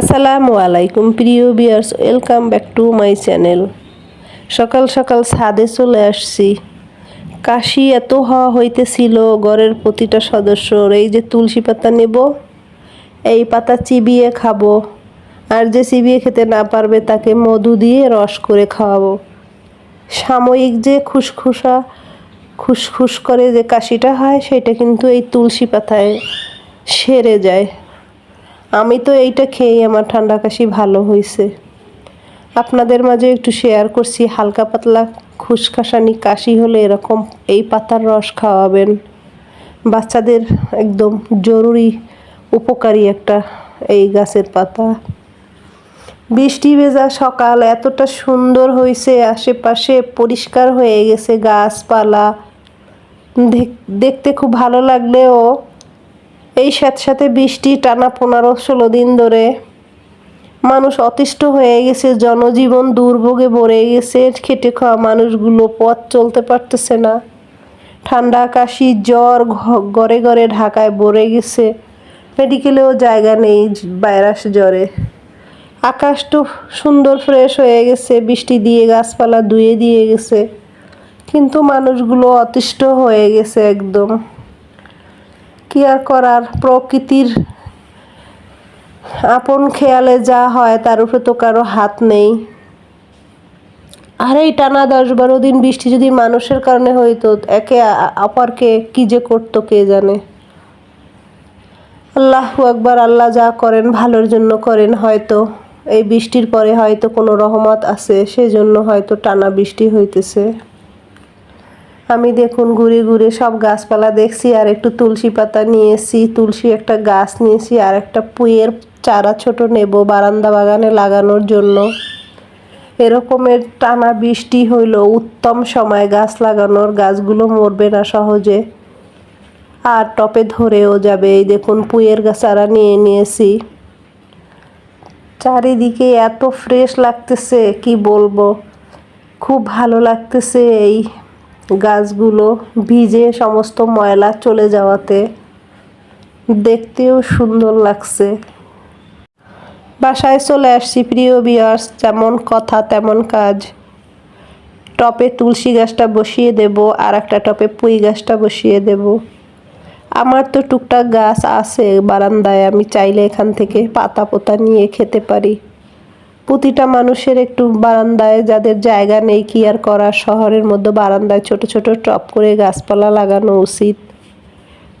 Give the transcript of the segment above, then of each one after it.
আসসালামু আলাইকুম, প্রিয় viewers welcome back to my channel. সকাল সকাল ছাদে চলে আসছি। কাশি এত হওয়া হইতেছিল, ঘরের প্রতিটা সদস্যর, এই যে তুলসী পাতা নেব, এই পাতা চিবিয়ে খাব, আর যে চিবিয়ে খেতে না পারবে তাকে মধু দিয়ে রস করে খাওয়াবো। সাময়িক যে খুসখুসা খুসখুস করে যে কাশিটা হয়, সেটা কিন্তু এই তুলসী পাতায় সেরে যায়। আমি তো এইটা খেয়েই আমার ঠান্ডা কাশি ভালো হয়েছে আপনাদের মাঝে একটু শেয়ার করছি, হালকা পাতলা খুসখাসানি কাশি হলে এরকম এই পাতার রস খাওয়াবেন। বাচ্চাদের একদম জরুরি, উপকারী একটা এই গাছের পাতা। বৃষ্টি ভেজা সকাল এতটা সুন্দর হয়েছে আশেপাশে পরিষ্কার হয়ে গেছে গাছপালা। দেখ- দেখতে খুব ভালো লাগলেও এই সাথে সাথে বৃষ্টি টানা পনেরো ষোলো দিন ধরে। মানুষ অতিষ্ঠ হয়ে গেছে, জনজীবন দুর্ভোগে ভরে গেছে, খেটে খাওয়া মানুষগুলো পথ চলতে পারতেছে না। ঠান্ডা কাশি, জ্বর ঘরে ঘরে ঢাকায় ভরে গেছে। মেডিকেলেও জায়গা নেই ভাইরাস জ্বরে। আকাশ তো সুন্দর ফ্রেশ হয়ে গেছে, বৃষ্টি দিয়ে গাছপালা ধুয়ে দিয়ে গেছে। কিন্তু মানুষগুলো অতিষ্ঠ হয়ে গেছে একদম। কি আর করার প্রকৃতির আপন খেয়ালে যা হয়, তার উপরে তো কারও হাত নেই। আর, এই টানা দশ বারো দিন বৃষ্টি যদি মানুষের কারণে হইতো, একে অপরকে কি যে করতো কে জানে? আল্লাহ একবার আল্লাহ যা করেন ভালোর জন্য করেন, হয়তো এই বৃষ্টির পরে হয়তো কোনো রহমত আছে, সেজন্য হয়তো টানা বৃষ্টি হইতেছে। আমি দেখুন ঘুরে ঘুরে সব গাছপালা দেখছি, আর একটু তুলসী পাতা নিয়েছি, তুলসী একটা গাছ নিয়েছি, আর একটা পুঁয়ের চারা ছোট নেব বারান্দা বাগানে লাগানোর জন্য। এরকমের টানা বৃষ্টি হইল, উত্তম সময় গাছ লাগানোর, গাছগুলো মরবে না সহজে। আর টপে ধরেও যাবে, এই দেখুন পুঁয়ের চারা নিয়ে নিয়েছি। চারিদিকে এত ফ্রেশ লাগতেছে, কি বলব? খুব ভালো লাগতেছে এই গাছগুলো ভিজে সমস্ত ময়লা চলে যাওয়াতে দেখতেও সুন্দর লাগছে। বাসায় চলে আসছি, প্রিয় বিয়ার্স যেমন কথা তেমন কাজ। টপে তুলসী গাছটা বসিয়ে দেব আর একটা টপে পুঁই গাছটা বসিয়ে দেব। আমার তো টুকটাক গাছ আছে বারান্দায়, আমি চাইলে এখান থেকে পাতা পোতা নিয়ে খেতে পারি। প্রতিটা মানুষের একটু বারান্দায় যাদের জায়গা নেই কি আর করা শহরের মধ্যে বারান্দায় ছোট ছোট টপ করে গাছপালা লাগানো উচিত।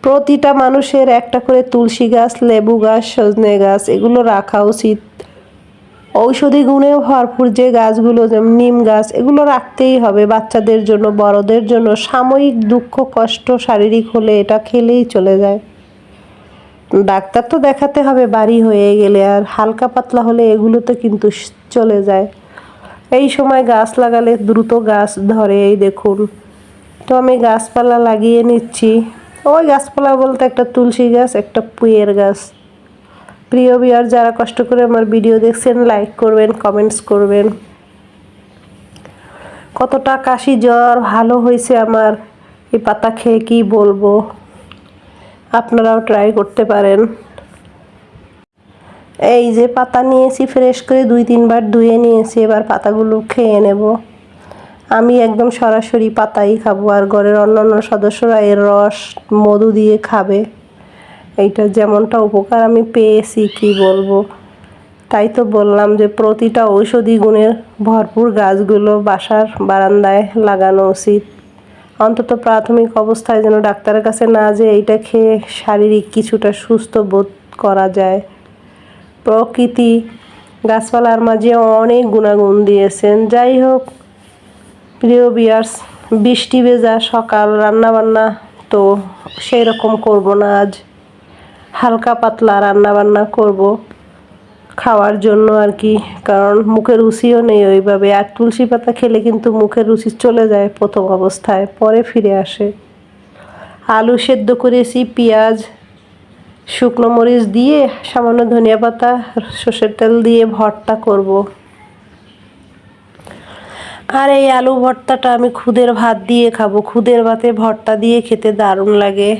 প্রতিটা মানুষের একটা করে তুলসী গাছ, লেবু গাছ, সজনে গাছ, এগুলো রাখা উচিত। ঔষধি গুণে ভরপুর যে গাছগুলো, যেমন নিম গাছ, এগুলো রাখতেই হবে বাচ্চাদের জন্য, বড়দের জন্য। সাময়িক দুঃখ, কষ্ট, শারীরিক হলে এটা খেলেই চলে যায়। ডাক্তার তো দেখাতে হবে, বাড়ি হয়ে গেলে আর হালকা পাতলা হলে এগুলোতে কিন্তু চলে যায়। এই সময় গাছ লাগালে দ্রুত গাছ ধরে, এই দেখুন। তো আমি গাছপালা লাগিয়ে নিচ্ছি। ওই গাছপালা বলতে একটা তুলসী গাছ, একটা পুঁয়ের গাছ। প্রিয় বিয়ার যারা কষ্ট করে আমার ভিডিও দেখছেন লাইক করবেন কমেন্টস করবেন। কতটা কাশি জ্বর, ভালো হয়েছে আমার। এই পাতা খেয়ে কি বলব? আপনারাও ট্রাই করতে পারেন। এই যে পাতা নিয়েছি ফ্রেশ করে দুই তিনবার ধুয়ে নিয়েছি, এবার পাতাগুলো খেয়ে নেব। আমি একদম সরাসরি পাতাই খাব, আর ঘরের অন্যান্য সদস্যরা এর রস, মধু দিয়ে খাবে। এইটা যেমনটা উপকার আমি পেয়েছি, কি বলব? তাই তো বললাম যে প্রতিটা ঔষধি গুণের ভরপুর গাছগুলো বাসার বারান্দায় লাগানো উচিত। অন্তত প্রাথমিক অবস্থায় যেন ডাক্তারের কাছে না যে এইটা খেয়ে শারীরিক কিছুটা সুস্থ বোধ করা যায়। প্রকৃতি গাছপালার মাঝে অনেক গুণাগুণ দিয়েছেন। যাই হোক, প্রিয় বিয়ার্স বৃষ্টি ভেজা সকাল, রান্নাবান্না তো সেই রকম করব না আজ। হালকা পাতলা রান্নাবান্না করব। খাওয়ার জন্য আর কি, কারণ মুখের রুচিও নেই ওইভাবে। আর তুলসী পাতা খেলে কিন্তু মুখের রুচি চলে যায় প্রথম অবস্থায়, পরে ফিরে আসে। আলু সেদ্ধ করেছি, পেঁয়াজ, শুকনো মরিচ দিয়ে, সামান্য ধনিয়া পাতা, সর্ষের তেল দিয়ে ভর্তা করব। আর এই আলু ভর্তাটা আমি খুদের ভাত দিয়ে খাব। খুদের ভাতে ভর্তা দিয়ে খেতে দারুণ লাগে।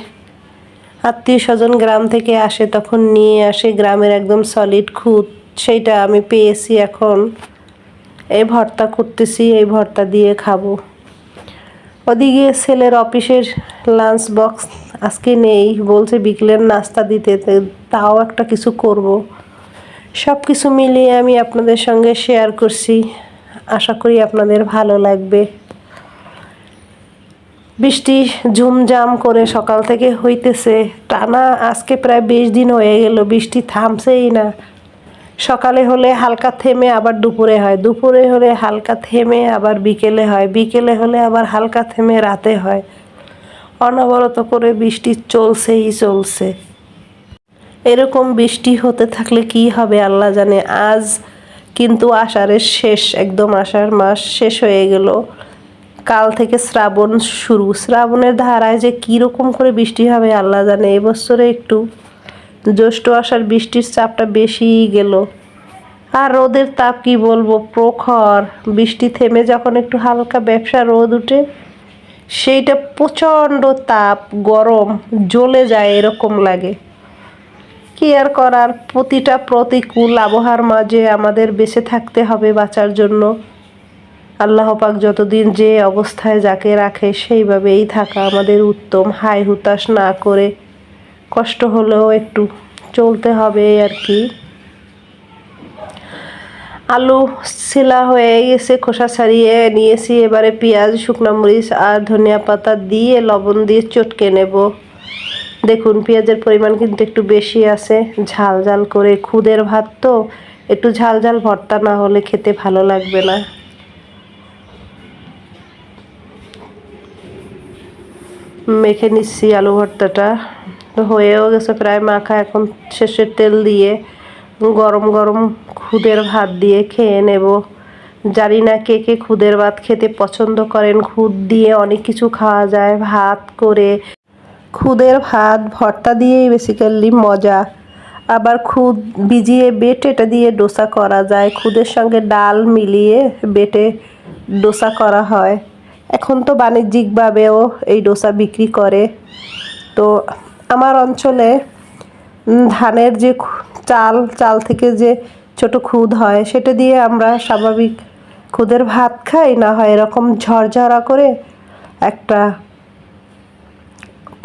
আত্মীয় স্বজন গ্রাম থেকে আসে, তখন নিয়ে আসে গ্রামের একদম সলিড খুঁত। সেইটা আমি পেয়েছি এখন। এই ভর্তা করতেছি, এই ভর্তা দিয়ে খাব। ওদিকে ছেলের অফিসের লাঞ্চ বক্স আজকে নেই, বলছে বিকেলের নাস্তা দিতে তাও একটা কিছু করব। সব কিছু মিলিয়ে আমি আপনাদের সঙ্গে শেয়ার করছি। আশা করি আপনাদের ভালো লাগবে। বৃষ্টি ঝুমঝাম করে সকাল থেকে হইতেছে। টানা আজকে প্রায় বিশ দিন হয়ে গেল, বৃষ্টি থামছেই না। সকালে হলে হালকা থেমে আবার দুপুরে হয়। দুপুরে হলে হালকা থেমে আবার বিকেলে হয়। বিকেলে হলে আবার হালকা থেমে রাতে হয়। অনবরত করে বৃষ্টি চলছেই চলছে। এরকম বৃষ্টি হতে থাকলে কি হবে আল্লাহ জানে। আজ কিন্তু আষাঢ়ের শেষ, একদম আষাঢ় মাস শেষ হয়ে গেল। কাল থেকে শ্রাবণ শুরু। শ্রাবণের ধারায় যে কীরকম করে বৃষ্টি হবে আল্লাহ জানে। এবছরে একটু জ্যৈষ্ঠ আষাঢ় বৃষ্টির চাপটা বেশিই গেল। আর রোদের তাপ কি বলব? প্রখর। বৃষ্টি থেমে যখন একটু হালকা ব্যবসা রোদ উঠে, সেইটা প্রচণ্ড তাপ, গরম, জ্বলে যায় এরকম লাগে। কি আর করার? প্রতিটা প্রতিকূল আবহাওয়ার মাঝে আমাদের বেঁচে থাকতে হবে বাঁচার জন্য। আল্লাহ পাক যতদিন যে অবস্থায় যাকে রাখে সেইভাবেই থাকা আমাদের উত্তম। হাই হুতাশ না করে কষ্ট হলেও একটু চলতে হবে আর কি। আলু ছিলা হয়ে গেছে, খোসা ছাড়িয়ে নিয়েছি। এবারে পেঁয়াজ, শুকনো মরিচ আর ধনিয়া পাতা দিয়ে লবণ দিয়ে চটকে নেব। দেখুন, পেঁয়াজের পরিমাণ কিন্তু একটু বেশি আছে। ঝাল ঝাল করে খুদের ভাত তো, একটু ঝাল ঝাল ভর্তা না হলে খেতে ভালো লাগবে না। মেখে নিচ্ছি আলু ভর্তাটা। হয়েও গেছে প্রায় মাখা, এখন শেষের তেল দিয়ে গরম গরম খুদের ভাত দিয়ে খেয়ে নেব। জানি না কে কে খুদের ভাত খেতে পছন্দ করেন। খুদ দিয়ে অনেক কিছু খাওয়া যায়, ভাত করে। খুদের ভাত, ভর্তা দিয়েই বেসিক্যালি মজা। আবার খুদ ভিজিয়ে বেটে, এটা দিয়ে ডোসা করা যায়। খুদের সঙ্গে ডাল মিলিয়ে বেটে ডোসা করা হয়। এখন তো বাণিজ্যিকভাবেও এই ডোসা বিক্রি করে। তো আমার অঞ্চলে ধানের যে চাল চাল থেকে যে ছোট খুদ হয়, সেটা দিয়ে আমরা স্বাভাবিক খুদের ভাত খাই, না হয় এরকম ঝরঝরা করে একটা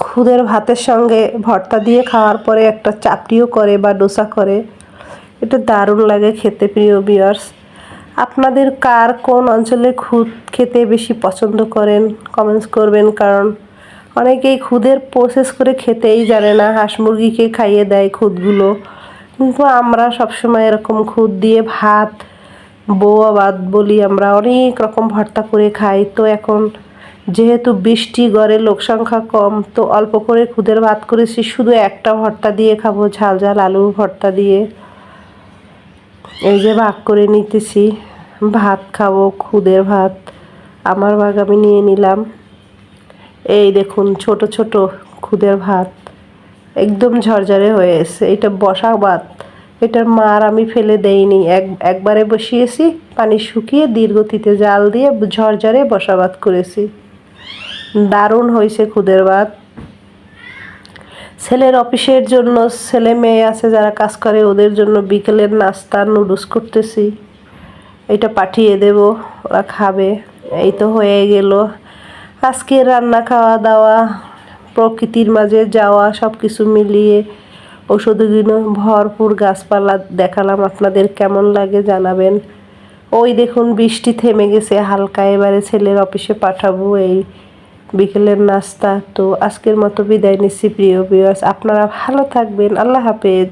খুদের ভাতের সঙ্গে ভর্তা দিয়ে খাওয়ার পরে একটা চাপড়িও করে বা ডোসা করে। এটা দারুণ লাগে খেতে, প্রিয় বিয়ার্স আপনাদের কার কোন অঞ্চলে খুদ খেতে বেশি পছন্দ করেন? কমেন্টস করবেন, কারণ অনেকেই খুদের প্রসেস করে খেতেই জানে না, হাঁস মুরগিকে খাইয়ে দেয় খুদগুলো। কিন্তু আমরা সবসময় এরকম খুদ দিয়ে ভাত, বৌয়া, ভাত বলি, আমরা অনেক রকম ভর্তা করে খাই। তো এখন যেহেতু বৃষ্টি, গড়ে লোক সংখ্যা কম, তো অল্প করে খুদের ভাত করেছি, শুধু একটা ভর্তা দিয়ে খাব, ঝাল ঝাল আলুর ভর্তা দিয়ে। এই যে ভাগ করে নিতেছি। ভাত খাব, খুদের ভাত। আমার ভাগ আমি নিয়ে নিলাম। এই দেখুন, ছোট ছোট খুদের ভাত। একদম ঝরঝরে হয়ে এসছে। এটা বসা ভাত। এটার মার আমি ফেলে দেইনি। এক, একবারে বসিয়েছি, পানি শুকিয়ে দীর্ঘতিতে জাল দিয়ে ঝরঝরে বসা ভাত করেছি। দারুণ হয়েছে খুদের ভাত। ছেলের অফিসের জন্য ছেলে মেয়ে আছে যারা কাজ করে, ওদের জন্য বিকেলের নাস্তা, নুডলস করতেছি। এটা পাঠিয়ে দেব, ওরা খাবে। এই তো হয়ে গেল। আজকে রান্না খাওয়া দাওয়া, প্রকৃতির মাঝে যাওয়া সব কিছু মিলিয়ে ঔষধগুলো ভরপুর গাছপালা দেখালাম। আপনাদের কেমন লাগে জানাবেন। ওই দেখুন, বৃষ্টি থেমে গেছে। হালকা এবারে ছেলের অফিসে পাঠাবো এই বিকেলের নাস্তা। তো আজকের মতো বিদায় নিচ্ছি, প্রিয় ভিউয়ার্স আপনারা ভালো থাকবেন। আল্লাহ হাফেজ।